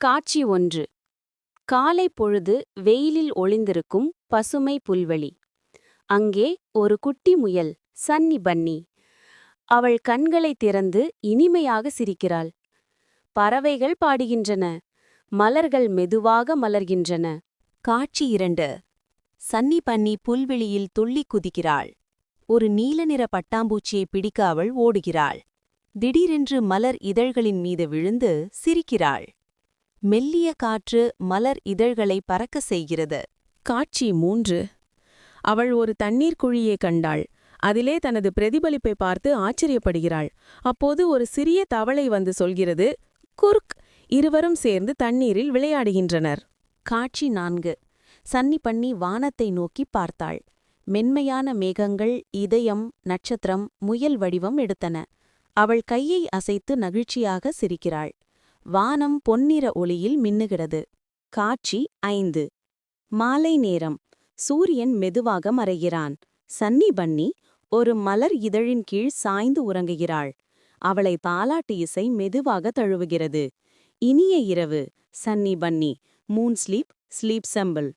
காட்சி ஒன்று. காலை பொழுது வெயிலில் ஒளிந்திருக்கும் பசுமை புல்வெளி. அங்கே ஒரு குட்டி முயல் சன்னி பன்னி. அவள் கண்களை திறந்து இனிமையாக சிரிக்கிறாள். பறவைகள் பாடுகின்றன. மலர்கள் மெதுவாக மலர்கின்றன. காட்சி இரண்டு. சன்னி பன்னி புல்வெளியில் துள்ளிக் குதிக்கிறாள். ஒரு நீல நிற பட்டாம்பூச்சியை பிடிக்க அவள் ஓடுகிறாள். திடீரென்று மலர் இதழ்களின் மீது விழுந்து சிரிக்கிறாள். மெல்லிய காற்று மலர் இதழ்களை பறக்க செய்கிறது. காட்சி மூன்று. அவள் ஒரு தண்ணீர் குழியை கண்டாள். அதிலே தனது பிரதிபலிப்பை பார்த்து ஆச்சரியப்படுகிறாள். அப்போது ஒரு சிறிய தவளை வந்து சொல்கிறது குர்க் இருவரும் சேர்ந்து தண்ணீரில் விளையாடுகின்றனர். காட்சி நான்கு. சன்னி பண்ணி வானத்தை நோக்கி பார்த்தாள். மென்மையான மேகங்கள் இதயம் நட்சத்திரம் முயல் வடிவம் எடுத்தன. அவள் கையை அசைத்து நகிழ்ச்சியாக சிரிக்கிறாள். வானம் பொன்னிற ஒளியில் மின்னுகிறது. காட்சி ஐந்து. மாலை நேரம். சூரியன் மெதுவாக மறைகிறான். சன்னி பன்னி ஒரு மலர் இதழின் கீழ் சாய்ந்து உறங்குகிறாள். அவளை பாலாட்டு இசை மெதுவாக தழுவுகிறது. இனிய இரவு. Sunny bunny. Moon sleep sleep simple.